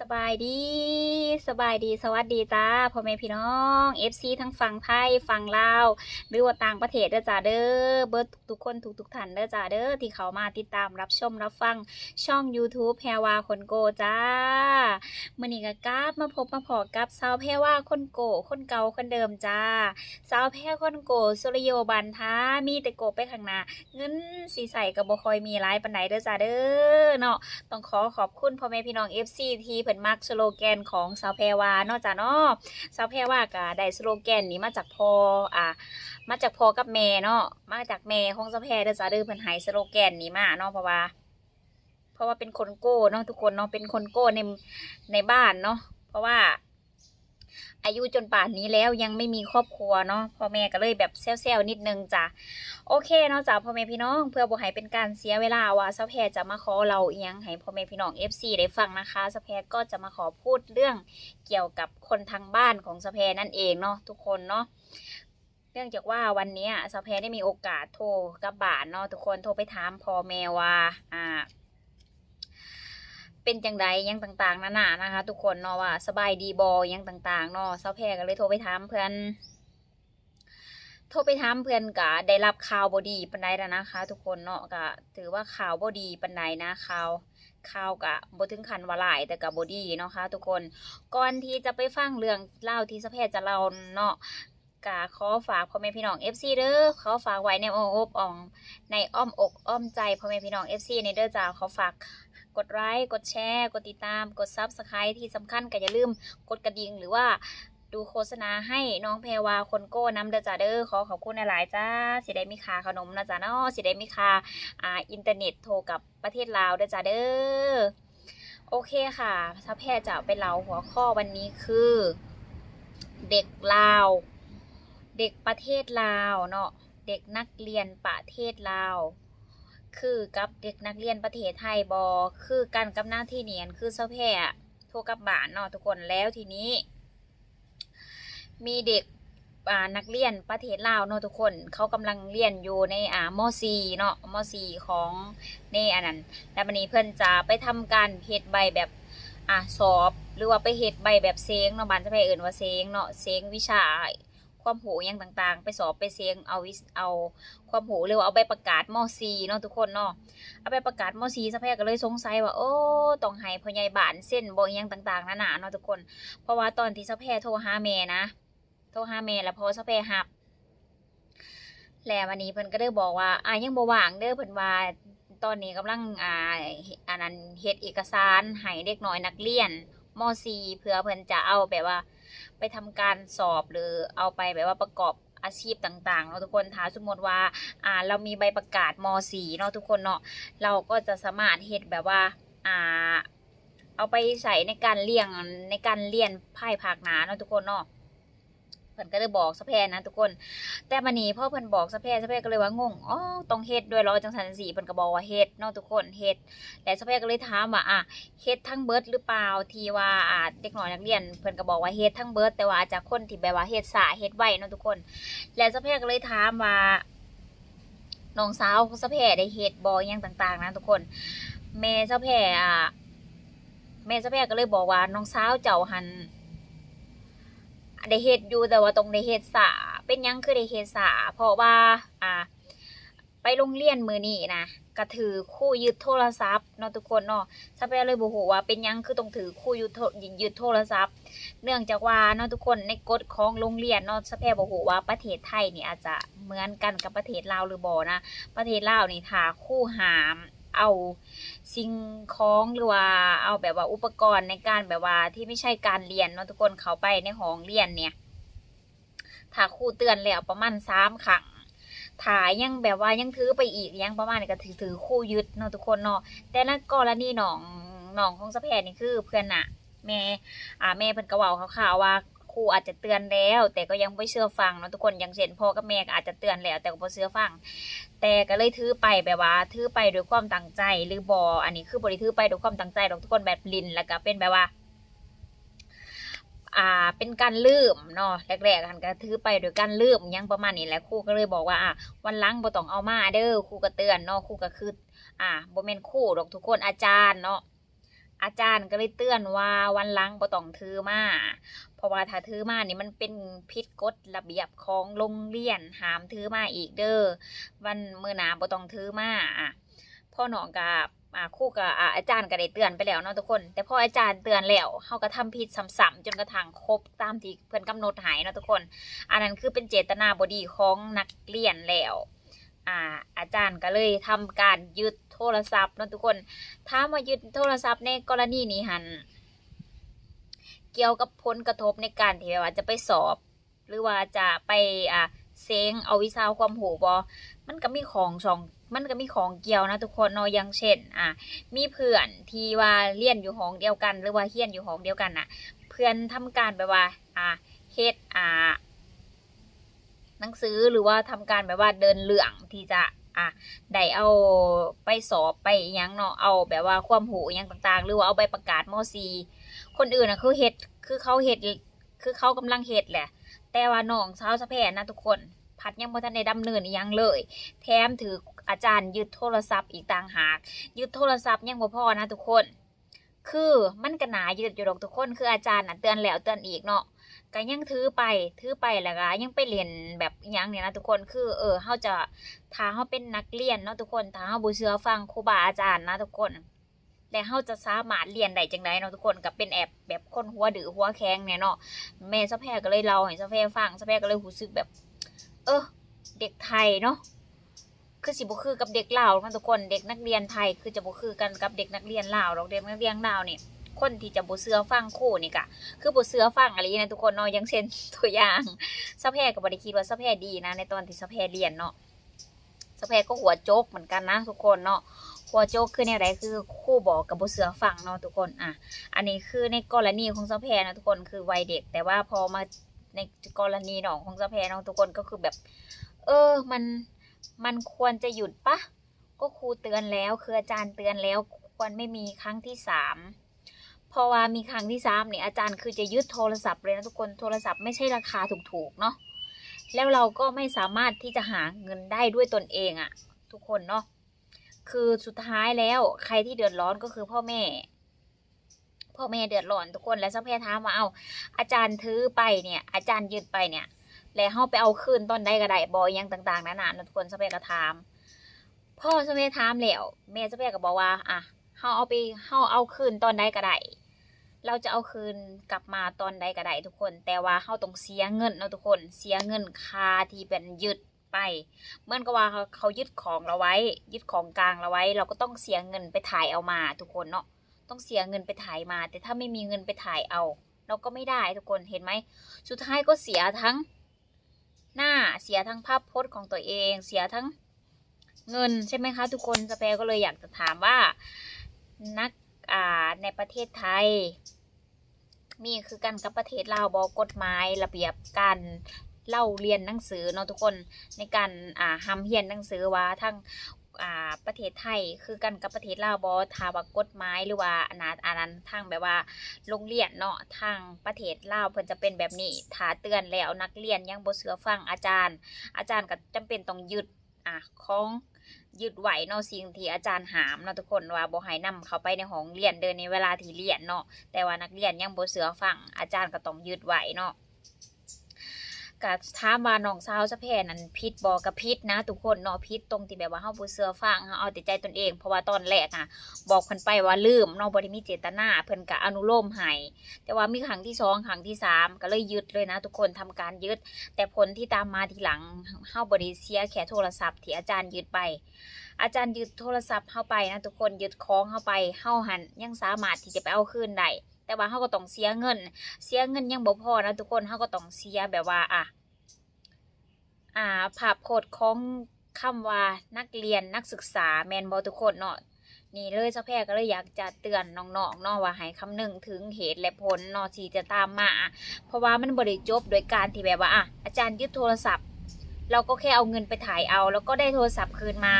สบายดี สบายดี สวัสดีจ้าพ่อแม่พี่น้อง FC ทั้งฝั่งไทยฝั่งลาวหรือว่าต่างประเทศเด้อจ้าเด้อเบิร์ทุกคนทุกๆท่านเด้อจ้าเด้อที่เขามาติดตามรับชมรับฟังช่อง YouTube แพรวาคนโกจ้ามื่อนี้ก็กราบมาพบมาพอกับสาวแพรวาคนโกคนเก่าคนเดิมจ้าสาวแพรคนโกสุริโยบันท้ามีแต่โกไปข้างหน้าเงินสีใสกับบ่คอยมีหลายปานใดเด้อจ้าเด้อเนาะต้องขอขอบคุณพ่อแม่พี่น้อง FC ทีเพิ่นมักสโลแกนของสาวแพรวาเนาะจ้ะเนาะสาวแพรวาก็ได้สโลแกนนี้มาจากพออ่ามาจากพอกับแม่เนาะมาจากแม่ของสาวแพรเด้อจ้ะเด้อเพิ่นหายสโลแกนนี้มาเนาะเพราะว่า เพราะว่าเป็นคนโก้เนาะทุกคนเนาะเป็นคนโก้ในในบ้านเนาะเพราะว่า อายุจนป่านนี้แล้วยังไม่มีครอบครัวเนาะพ่อแม่ก็เลยแบบเซลล์ๆนิดนึงจ้ะโอเคเนาะจ้าพ่อแม่พี่น้อง เพื่อบ่ให้เป็นการเสียเวลาว่าสะแพรจะมาขอเราเอียงให้พ่อแม่พี่น้อง FC ได้ฟังนะคะสะแพรก็จะมาขอพูดเรื่องเกี่ยวกับคนทางบ้านของสะแพรนั่นเองเนาะทุกคนเนาะเนื่องจากว่าวันนี้สะแพรได้มีโอกาสโทรกับบ้านเนาะทุกคนโทรไปถามพ่อแม่ว่าอ่า เป็นจังใดยังต่างๆนานานะคะ ทุกคนเนาะว่าสบายดีบอยังต่างๆเนาะสะแพรก็เลยโทรไปถามเพื่อนโทรไปถามเพื่อนกะได้รับข่าวบอดีปันไดแล้วนะคะ ทุกคนเนาะกะถือว่าข่าวบอดีปันไดนะข่าวข่าวกะบถึงขันว่าหลายแต่กะบอดีเนาะคะทุกคนก่อนที่จะไปฟังเรื่องเล่าที่สแพทย์จะเล่าเนาะกะขอฝากพ่อแม่พี่น้อง FC เด้อขอฝากไว้ในอ้อมอกอ่องในอ้อมอกอ้อมใจพ่อแม่พี่น้อง FC ในเด้อจ้าขอฝาก กดไลค์กดแชร์ กดติดตาม กด Subscribe ที่สำคัญก็อย่าลืมกดกระดิ่งหรือว่าดูโฆษณาให้น้องแพรวาคนโก้น้ำเดอจ้าเด้อขอขอบคุณหลายจ้าสิได้มีคาขนมนะจ้าเนาะสิได้มีคาอ่าอินเทอร์เน็ตโทรกับประเทศลาวเดอจ้าเด้อโอเคค่ะถ้าแพรจะไปเล่าหัวข้อวันนี้คือ เด็กลาว เด็กประเทศลาวเนาะเด็กนักเรียนประเทศลาว คือกับเด็กนักเรียนประเทศไทยบอคือกันกับหน้าที่เนียนคือเซาแพรอะโทรกับบ้านเนาะทุกคนแล้วทีนี้ มีเด็กอ่านักเรียนประเทศลาวเนาะทุกคนเขากำลังเรียนอยู่ในอ่ามซีเนาะมซีของในอันนั้นแล้ววันนี้เพื่อนจะไปทำการเฮ็ดใบแบบอ่าสอบ หรือว่าไปเฮ็ดใบแบบเซงเนาะบ้านจะไปเอื่นว่าเซงเนาะเซงวิชา ความหูอหยังต่างๆ ไปสอบไปเซงเอาวิเอาความโหูหรือว่าเอาใบประกาศมซีเนาะทุกคนเนาะเอาใบประกาศมซีสะแพรก็เลยสงสัยว่าโอ้ต้องให้พ่อใหญ่บ้านเส้นบ่อยังต่างๆนานาเนาะทุกคน เพราะว่าตอนที่สะแพรโทรหาแม่นะ โทรหาแม่แล้วพอสะแพรหับแล้ววันนี้เพิ่นก็ได้บอกว่าอ่ายังบ่ว่างเด้อเพิ่นว่าตอนนี้กำลังอ่าอันนั้นเฮ็ดเอกสารให้เด็กน้อยนักเรียนม .4 เพื่อเพิ่นจะเอาแบบว่า ไปทำการสอบหรือเอาไปแบบว่าประกอบอาชีพต่างๆเนาะทุกคนถ้าสมมติว่าอ่าเรามีใบประกาศม .4 เนาะทุกคนเนาะเราก็จะสามารถเฮ็ดแบบว่าอ่าเอาไปใส่ในการเลี้ยงในการเรียนภายภาคหนาเนาะทุกคนเนาะ พิ่นก็เลยบอกสะแพนนะทุกคน แต่บันนี้พ่อเพิ่นบอกสะแพนสะแพนก็เลยว่างงอ๋อต้องเฮ็ดด้วยเหรอจังสันสีเพิ่นก็บอกว่าเฮ็ดเนาะทุกคนเฮ็ดและสะแพนก็เลยถามว่าอะเฮ็ดทั้งเบิร์ดหรือเปล่าที่ว่าอ่าเด็กน้อยนักเรียนเพิ่นก็บอกว่าเฮ็ดทั้งเบิร์ดแต่ว่าจากคนที่แบบว่าเฮ็ดสาเฮ็ดไวเนาะทุกคน และสะแพนก็เลยถามว่าน้องสาวสะแพนได้เฮ็ดบอหยังต่าง ๆ นะทุกคนแม่สะแพนอะแม่สะแพรก็เลยบอกว่าน้องสาวเจ้าหัน ได้เฮ็ดอยู่แต่ว่าตรงได้เฮ็ดสาเป็นยังคือได้เฮ็ดสาเพราะว่าอ่า ไปโรงเรียนมือนี่นะก็ถือคู่ยึดโทรศัพท์เนาะทุกคนเนาะสะแพรเลยบอกว่าเป็นยังคือต้องถือคู่ยึดโทยึดโทรศัพท์ เนื่องจากว่าเนาะทุกคนในกฎของโรงเรียนเนาะสะแพรบอกว่าประเทศไทยนี่อาจจะเหมือนกันกับประเทศลาวหรือบ่นะ ประเทศลาวนี่ถ้าคู่หาม เอาสิ่งของหรือว่าเอาแบบว่าอุปกรณ์ในการแบบว่าที่ไม่ใช่การเรียนเนาะทุกคนเขาไปในห้องเรียนเนี่ย ถ้าครูเตือนแล้วประมาณสามครั้งถ้ายยังแบบว่ายังถือไปอีกยังประมาณก็ถือถือครู่ยึดเนาะทุกคนเนาะแต่ในกรณีหนองหนองของสะแพนนี่คือเพื่อนน่ะแม่อ่าแม่เพิ่นก็เว้าข่าวๆว่า ครูอาจจะเตือนแล้ว แต่ก็ยังไม่เชื่อฟังเนาะทุกคนอย่างเช่นพ่อกับแม่ก็อาจจะเตือนแล้ว แต่ก็บ่เชื่อฟัง แต่ก็เลยถือไปแบบว่าถือไปด้วยความตั้งใจหรือบออันนี้คือบริถือไปด้วยความตั้งใจดอกทุกคนแบบลินแล้วก็เป็นแบบว่าอ่าเป็นการลืมเนาะแรกๆกันก็ถือไปโดยการลืมยังประมาณนี้แหละครูก็เลยบอกว่าอะวันหลังบ่ต้องเอามาเด้อครูก็เตือนเนาะครูก็คือ อ่าบ่แม่นครูดอกทุกคนอาจารย์เนาะ อาจารย์ก็เลยเตือนว่าวันหลังบ่ต้องถือมาเพราะว่าถ้าถือมานี่มันเป็นผิดกฎระเบียบของโรงเรียนหามถือมาอีกเด้อวันมื้อหน้าบ่ต้องถือมาอะพ่อหนองกับอ่าครู่กับอาจารย์ก็ได้เตือนไปแล้วเนาะทุกคน แต่พออาจารย์เตือนแล้วเฮาก็ทำผิดซ้ำๆจนกระทั่งครบตามที่เพิ่นกำหนดหายเนาะทุกคน อันนั้นคือเป็นเจตนาบดีของนักเรียนแล้ว อ่าอาจารย์ก็เลยทำการยึด รศัพท์เนาะทุกคนถ้ามายึดโทรศัพท์ในกรณีนี้หัน เกี่ยวกับผลกระทบในการที่แบบว่าจะไปสอบ หรือว่าจะไปอ่าเซ้งเอาวิชาความหูบอมันก็มีของสองมันก็มีของเกี่ยวนะทุกคนเนาะอย่างเช่น อ่ามีเพื่อนที่ว่าเรียนอยู่ห้องเดียวกัน หรือว่าเฮียนอยู่ห้องเดียวกันน่ะ เพื่อนทำการแบบว่า อ่าเฮ็ดอ่าหนังสือหรือว่าทำการแบบว่าเดินเรื่องที่จะ อะได้เอาไปสอบไปยังเนาะเอาแบบว่าความหูยังต่างๆ หรือว่าเอาใบประกาศม .4 คนอื่นนะคือเฮ็ดคือเขาเฮ็ดคือเขากำลังเฮ็ดแหละ แต่ว่าน้องสาวสะแพนนะทุกคนพัดยังบ่ทันได้ดำเนินยังเลย แถมถืออาจารย์ยึดโทรศัพท์อีกต่างหากยึดโทรศัพท์ยังบ่พอนะทุกคน คือมันก็หนายึดอยู่ดอกทุกคน คืออาจารย์น่ะเตือนแล้วเตือนอีกเนาะ ก็ยังถือไปถือไปแล้วก็ยังไปเรียนแบบยังเนี่ยนะทุกคนคือ เออเฮาจะถ้าเฮาเป็นนักเรียนเนาะทุกคนถ้าเฮาบ่เชื่อฟังครูบาอาจารย์นะทุกคน และเฮาจะสามารถเรียนได้จังไดเนาะทุกคนก็เป็นแอบแบบคนหัวดื้อหัวแข็งเนี่ยเนาะแม่ซะแพรก็เลยเล่าให้ซะแพรฟังซะแพรก็เลยรู้สึกแบบ เออ เด็กไทยเนาะคือสิบ่คือกับเด็กลาวนะทุกคนเด็กนักเรียนไทยคือจะบ่คือกันกับเด็กนักเรียนลาวหรอกเด็กนักเรียนลาวเนี่ย คนที่จะบ่เชื่อฟังครูนี่กะคือบ่เสือฟังอะไรนะทุกคนเนาะอย่างเช่นตัวอย่างสะแพรก็บ่ได้คิดว่าสะแพรดีนะ ในตอนที่สะแพรเรียนเนาะสะแพรก็หัวโจกเหมือนกันนะทุกคนเนาะหัวโจกคือแนวใดคือคู่บอกกับบ่เสือฟังเนาะทุกคนอะอันนี้คือในกรณีของสะแพรนะทุกคนคือวัยเด็ก แต่ว่าพอมาในกรณีน้องของสะแพรเนาะทุกคนก็คือแบบ เออมันมันควรจะหยุดปะก็ครูเตือนแล้วคืออาจารย์เตือนแล้วควรไม่มีครั้งที่สาม เพราะว่ามีครั้งที่สามเนี่ยอาจารย์คือจะยึดโทรศัพท์เลยนะทุกคนโทรศัพท์ไม่ใช่ราคาถูกๆเนาะแล้วเราก็ไม่สามารถที่จะหาเงินได้ด้วยตนเองอะทุกคนเนาะคือสุดท้ายแล้วใครที่เดือดร้อนก็คือพ่อแม่ พ่อแม่เดือดร้อนทุกคนแล้วสักพย์ถามว่าเอาอาจารย์ถือไปเนี่ย อาจารย์ยึดไปเนี่ย แล้วเฮาไปเอาคืนตอนใดก็ไดบอยยังต่างๆนานาทุกคนสักพย์ก็ถาม พ่อสักพย์ถามแล้วแม่สักพย์ก็บอกว่าอะเฮาเอาไปเฮาเอาคืนตอนใดก็ได้ เราจะเอาคืนกลับมาตอนใดก็ได้ทุกคน แต่ว่าเขาต้องเสียเงินเนาะทุกคน เสียเงินค่าที่เป็นยึดไปเหมื่อนกับว่าเขาเขายึดของเราไว้ ยึดของกลางเราไว้ เราก็ต้องเสียเงินไปถ่ายเอามาทุกคนเนาะต้องเสียเงินไปถ่ายมา แต่ถ้าไม่มีเงินไปถ่ายเอา เราก็ไม่ได้ทุกคนเห็นไหมสุดท้ายก็เสียทั้งหน้าเสียทั้งภาพพจน์ของตัวเอง เสียทั้งเงินใช่ไหมคะ ทุกคนสเปรก็เลยอยากจะถามว่านัก ในประเทศไทย มีคือกันกับประเทศลาวบอกกฎหมายระเบียบการเล่าเรียนหนังสือเนาะทุกคนในการอ่าห้ามเรียนหนังสือว่าทั้งอ่าประเทศไทยคือกันกับประเทศลาวบอทาว่ากฎหมายหรือว่าอนาอันนั้นทางแบบว่าโรงเรียนเนาะทางประเทศลาวเพิ่นจะเป็นแบบนี้ถ้าเตือนแล้วนักเรียนยังบ่เชื่อฟังอาจารย์ อาจารย์ก็จำเป็นต้องยึด อะของยึดไหวเนาะสิ่งที่อาจารย์หามเนาะทุกคนว่าบ่ให้นำเขาไปในห้องเรียนเดินในเวลาที่เรียนเนาะแต่ว่านักเรียนยังบ่เสือฟังอาจารย์ก็ต้องยึดไหวเนาะ ก็ถามว่าน้องสาวสะแพนนั้นผิดบ่กับผิดนะ ทุกคนเนาะผิดตรงที่แบบว่าเฮาบ่เสือฟังเฮาเอาแต่ใจตนเอง เพราะว่าตอนแรกอะ บอกเพิ่นไปว่าลืมเนาะบ่ได้มีเจตนาเพิ่นก็อนุโลมให้แต่ว่ามีครั้งที่สองครั้งที่สามก็เลยยึดเลยนะ ทุกคนทำการยึด แต่ผลที่ตามมาทีหลังเฮาบ่ได้เสียแค่โทรศัพท์ที่อาจารย์ยึดไป อาจารย์ยึดโทรศัพท์เข้าไปนะทุกคนยึดของเข้าไปเฮาหันยังสามารถที่จะไปเอาคืนได้ แต่ว่าเฮาก็ต้องเสียเงิน เสียเงินยังบ่พอนะทุกคนเฮาก็ต้องเสียแบบว่าอะอ่าภาพโพดของคำว่านักเรียนนักศึกษาแมนบอทุกคนเนาะนี่เลยเจ้าแพรก็เลยอยากจะเตือนน้องๆเนาะว่าให้คำนึงถึงเหตุและผลเนาะที่จะตามมา เพราะว่ามันบริจบโดยการที่แบบว่าอะอาจารย์ยึดโทรศัพท์ เราก็แค่เอาเงินไปถ่ายเอา แล้วก็ได้โทรศัพท์คืนมา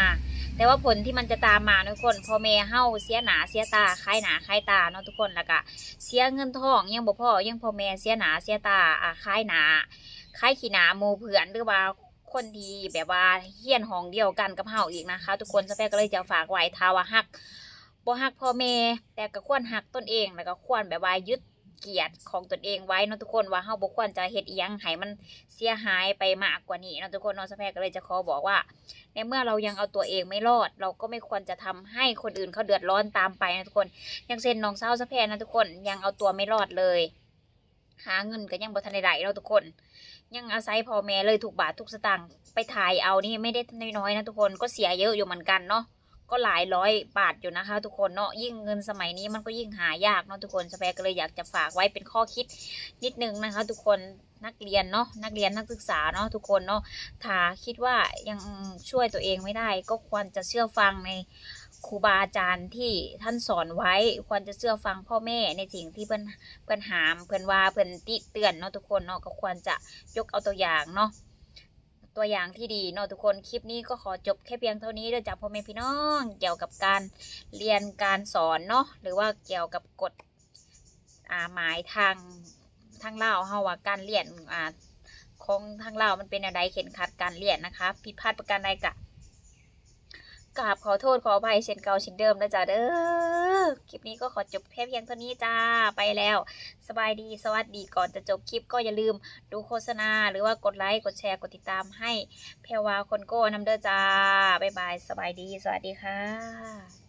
แต่ว่าผลที่มันจะตามมาทุกคนพอแม่เฮาเสียหนาเสียตาคายหนาคายตาเนาะทุกคนแล้วก็เสียเงินทองยังบ่พอยังพอแม่เสียหนาเสียตาอะคายหนาคายขี้หนาโมเพื่อนหรือว่าคนที่แบบว่าเฮี้ยนห้องเดียวกันกับเฮาอีกนะคะ ทุกคนสเปกก็เลยจะฝากไว้ทาว่าฮักบ่ฮักพ่อแม่แต่ก็ควรฮักตนเองแล้วก็ควรแบบว่ายึด เกียรติของตนเองไว้เนาะทุกคนว่าเฮาบ่ควรจะเฮ็ดอีหยังให้มันเสียหายไปมากกว่านี้เนาะทุกคนเนาะสะแพรก็เลยจะขอบอกว่า ในเมื่อเรายังเอาตัวเองไม่รอด เราก็ไม่ควรจะทำให้คนอื่นเขาเดือดร้อนตามไปนะทุกคนอย่างเช่นน้องสาวสะแพรนะทุกคนยังเอาตัวไม่รอดเลย หาเงินก็ยังบ่ทันได้เนาะทุกคน ยังอาศัยพ่อแม่เลยถูกบาททุกสตางค์ไปถ่ายเอานี่ไม่ได้น้อยๆนะทุกคนก็เสียเยอะอยู่เหมือนกันเนาะ ก็หลายร้อยบาทอยู่นะคะ ทุกคนเนาะยิ่งเงินสมัยนี้มันก็ยิ่งหายากเนาะทุกคนสแปรก็เลยอยากจะฝากไว้เป็นข้อคิดนิดนึงนะคะ ทุกคนนักเรียนเนาะนักเรียนนักศึกษาเนาะทุกคนเนาะถ้าคิดว่ายังช่วยตัวเองไม่ได้ ก็ควรจะเชื่อฟังในครูบาอาจารย์ที่ท่านสอนไว้ควรจะเชื่อฟังพ่อแม่ในสิ่งที่เพิ่อนเพิ่อนหามเพิ่อนว่าเพิ่อนติเตือนเนาะทุกคนเนาะก็ควรจะยกเอาตัวอย่างเนาะ ตัวอย่างที่ดีเนาะทุกคนคลิปนี้ก็ขอจบแค่เพียงเท่านี้เด้อจากพ่อแม่พี่น้องเกี่ยวกับการเรียนการสอนเนาะหรือว่าเกี่ยวกับกฎอ่าหมายทางทางเล่าเฮาว่าการเรียนอ่าของทางเล่ามันเป็นอะไรเข็นขัดการเรียนนะคะผิดพลาดประการใดกะ กราบขอโทษขออภัยเช่นเก่าเช่นเดิมนะจ๊ะเด้อ คลิปนี้ก็ขอจบแค่เพียงเท่านี้จ้า ไปแล้ว สบายดี สวัสดีก่อนจะจบคลิปก็อย่าลืมดูโฆษณา หรือว่ากดไลค์ กดแชร์ กดติดตามให้ แพรวาคนโก้นำเด้อจ้า บ๊ายบาย สบายดี สวัสดีค่ะ